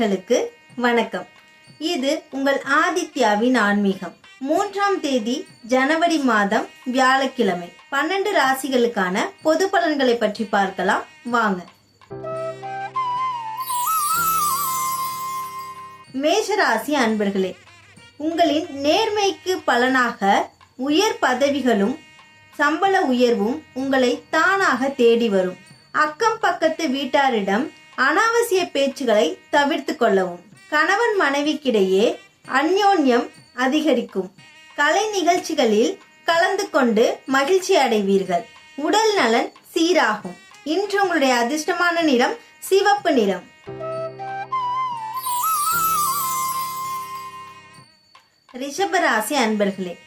நேயர்களுக்கு வணக்கம். இது உங்கள் ஆதித்யாவின் ஆன்மீகம். மூன்றாம் தேதி ஜனவரி மாதம் வியாழக்கிழமை. பன்னெண்டு ராசிகளுக்கான பொது பலன்களை பற்றி பார்க்கலாம். வாங்க. மேஷராசி அன்பர்களே உங்களின் நேர்மைக்கு பலனாக உயர் பதவிகளும் சம்பள உயர்வும் உங்களை தானாக தேடி வரும். அக்கம் பக்கத்து வீட்டாரிடம் அனாவசிய பேச்சுகளை தவிர்த்து கொள்ளவும். கணவன் மனைவிக்கிடையே அந்யோன்யம் அதிகரிக்கும். கலை நிகழ்ச்சிகளில் கலந்து கொண்டு மகிழ்ச்சி அடைவீர்கள். உடல் நலன் சீராகும். இன்று உங்களுடைய அதிர்ஷ்டமான நிறம் சிவப்பு நிறம். ரிஷபராசி அன்பர்களே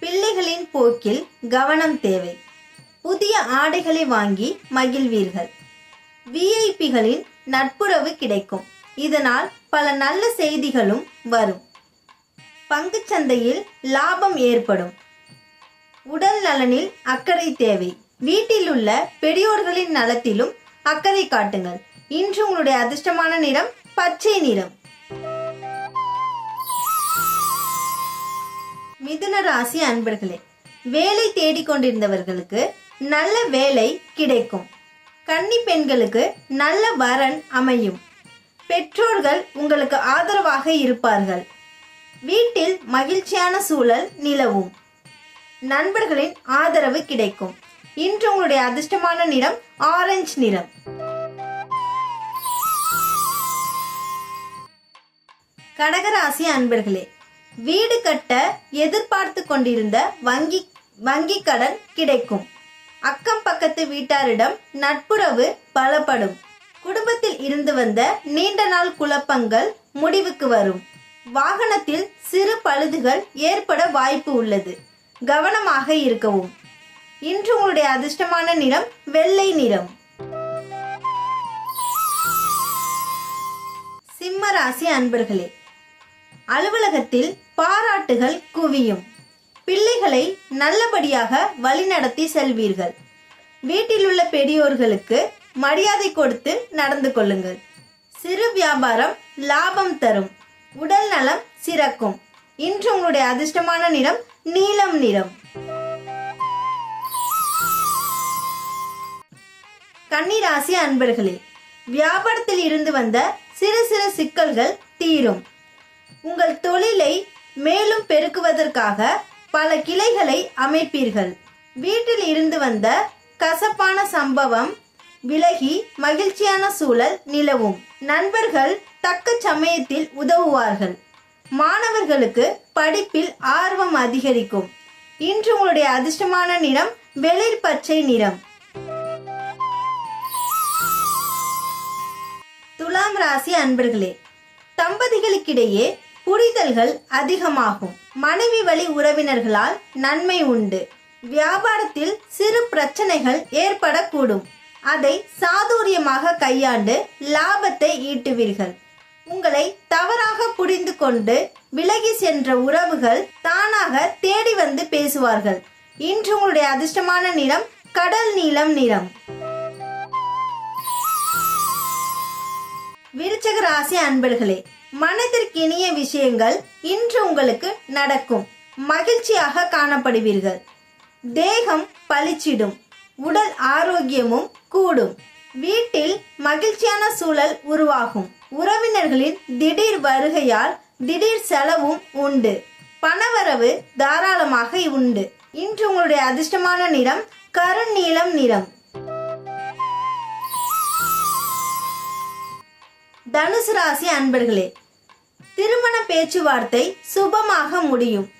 பிள்ளைகளின் போக்கில் கவனம் தேவை. புதிய ஆடைகளை வாங்கி மகிழ்வீர்கள். விஐபிகளின் நட்புறவு கிடைக்கும். இதனால் பல நல்ல செய்திகளும் வரும். பங்குச் சந்தையில் லாபம் ஏற்படும். உடல் நலனில் அக்கறை தேவை. வீட்டில் உள்ள பெரியோர்களின் நலத்திலும் அக்கறை காட்டுங்கள். இன்று உங்களுடைய அதிர்ஷ்டமான நிறம் பச்சை நிறம். மிதுன ராசி அன்பர்களே வேலை தேடிக்கொண்டிருந்தவர்களுக்கு நல்ல வேலை கிடைக்கும். கன்னி பெண்களுக்கு நல்ல வரன் அமையும். பெற்றோர்கள் உங்களுக்கு ஆதரவாக இருப்பார்கள். வீட்டில் மகிழ்ச்சியான சூழல் நிலவும். நண்பர்களின் ஆதரவு கிடைக்கும். இன்று உங்களுடைய அதிர்ஷ்டமான நிறம் ஆரஞ்சு நிறம். கடகராசி அன்பர்களே வீடு கட்ட எதிர்பார்த்து கொண்டிருந்த வங்கி வங்கி கடன் கிடைக்கும். அக்கம் பக்கத்து வீட்டாரிடம் நட்புறவு பலப்படும். குடும்பத்தில் இருந்து வந்த நீண்ட நாள் குழப்பங்கள் முடிவுக்கு வரும். வாகனத்தில் சிறு பழுதுகள் ஏற்பட வாய்ப்பு உள்ளது. கவனமாக இருக்கவும். இன்று உங்களுடைய அதிர்ஷ்டமான நிறம் வெள்ளை நிறம். சிம்ம ராசி அன்பர்களே அலுவலகத்தில் பாராட்டுகள் குவியும். பிள்ளைகளை நல்லபடியாக வழிநடத்தி செல்வீர்கள். வீட்டில் உள்ள பெரியோர்களுக்கு மரியாதை கொடுத்து நடந்து கொள்ளுங்கள். சிறு வியாபாரம் லாபம் தரும். உடல் நலம் சிறக்கும். இன்று உங்களுடைய அதிர்ஷ்டமான நிறம் நீலம் நிறம். கன்னிராசி அன்பர்களே வியாபாரத்தில் இருந்து வந்த சிறு சிறு சிக்கல்கள் தீரும். உங்கள் தொழிலை மேலும் பெருக்குவதற்காக பல கிளைகளை அமைப்பீர்கள். வீட்டில் இருந்து வந்த கசப்பான சம்பவம் விலகி மகிழ்ச்சியான சூழல் நிலவும். நண்பர்கள் தக்க சமயத்தில் உதவுவார்கள். மாணவர்களுக்கு படிப்பில் ஆர்வம் அதிகரிக்கும். இன்று உங்களுடைய அதிர்ஷ்டமான நிறம் வெளிர் பச்சை நிறம். துலாம் ராசி அன்பர்களே தம்பதிகளுக்கிடையே புரிதல்கள் அதிகமாகும். மனைவி வழி உறவினர்களால் நன்மை உண்டு. வியாபாரத்தில் சிறு பிரச்சனைகள் ஏற்படக்கூடும். அதை சாதுரியமாக கையாண்டு லாபத்தை ஈட்டுவீர்கள். உங்களை தவறாக புரிந்து கொண்டு விலகி சென்ற உறவுகள் தானாக தேடி வந்து பேசுவார்கள். இன்று உங்களுடைய அதிர்ஷ்டமான நிறம் கடல் நீளம் நிறம். விருச்சக ராசி அன்பர்களே மனதிற்கினிய விஷயங்கள் இன்று உங்களுக்கு நடக்கும். மகிழ்ச்சியாக காணப்படுவீர்கள். தேகம் பளிச்சிடும். உடல் ஆரோக்கியமும் கூடும். வீட்டில் மகிழ்ச்சியான சூழல் உருவாகும். உறவினர்களின் திடீர் வருகையால் திடீர் செலவும் உண்டு. பணவரவு தாராளமாக உண்டு. இன்று உங்களுடைய அதிர்ஷ்டமான நிறம் கருநீளம் நிறம். தனுசு ராசி அன்பர்களே திருமண பேச்சுவார்த்தை சுபமாக முடியும்.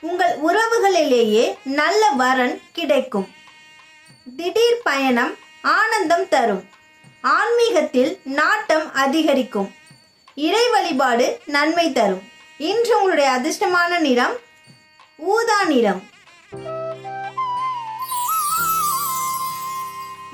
உங்கள் உறவுகளிலேயே நல்ல வரன் கிடைக்கும். திடீர் பயணம் ஆனந்தம் தரும். ஆன்மீகத்தில் நாட்டம் அதிகரிக்கும். இறை வழிபாடு நன்மை தரும். இன்று உங்களுடைய அதிர்ஷ்டமான நிறம் ஊதா நிறம்.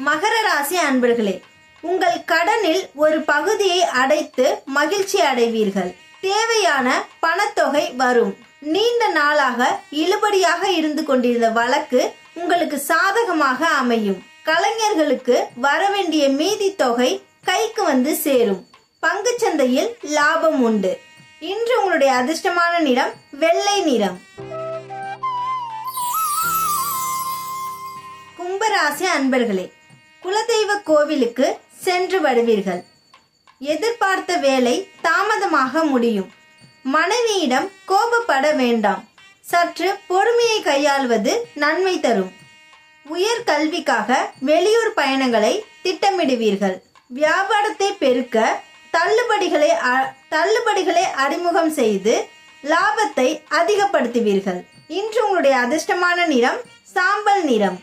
மகர ராசி அன்பர்களே உங்கள் கடனில் ஒரு பகுதியை அடைத்து மகிழ்ச்சி அடைவீர்கள். தேவையான பணத்தொகை வரும். நீண்ட நாளாக இழுபடியாக இருந்து கொண்டிருந்த வழக்கு உங்களுக்கு சாதகமாக அமையும். கலைஞர்களுக்கு வரவேண்டிய மீதி தொகை கைக்கு வந்து சேரும். பங்குச்சந்தையில் லாபம் உண்டு. இன்று உங்களுடைய அதிர்ஷ்டமான நிறம் வெள்ளை நிறம். கும்பராசி அன்பர்களே குலதெய்வ கோவிலுக்கு சென்று வருவீர்கள். எதிர்பார்த்த வேலை தாமதமாக முடியும். மனைவியிடம் கோபப்பட வேண்டாம். சற்று பொறுமையை கையாள்வது நன்மை தரும். உயர் கல்விக்காக வெளியூர் பயணங்களை திட்டமிடுவீர்கள். வியாபாரத்தை பெருக்க தள்ளுபடிகளை அ- தள்ளுபடிகளை அறிமுகம் செய்து லாபத்தை அதிகப்படுத்துவீர்கள். இன்று உங்களுடைய அதிர்ஷ்டமான நிறம் சாம்பல் நிறம்.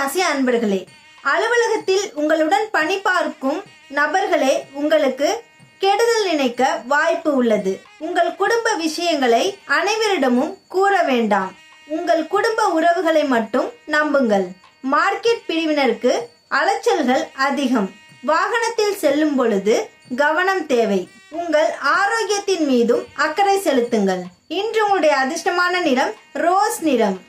ராசி அன்பர்களே அலுவலகத்தில் உங்களுடன் பணி பார்க்கும் நபர்களே உங்களுக்கு கெடுதல் நினைக்க வாய்ப்பு உள்ளது. உங்கள் குடும்ப விஷயங்களை அனைவரிடமும் கூற வேண்டாம். உங்கள் குடும்ப உறவுகளை மட்டும் நம்புங்கள். மார்க்கெட் பிரிவினருக்கு அலைச்சல்கள் அதிகம். வாகனத்தில் செல்லும் பொழுது கவனம் தேவை. உங்கள் ஆரோக்கியத்தின் மீதும் அக்கறை செலுத்துங்கள். இன்று உங்களுடைய அதிர்ஷ்டமான நிறம் ரோஸ் நிறம்.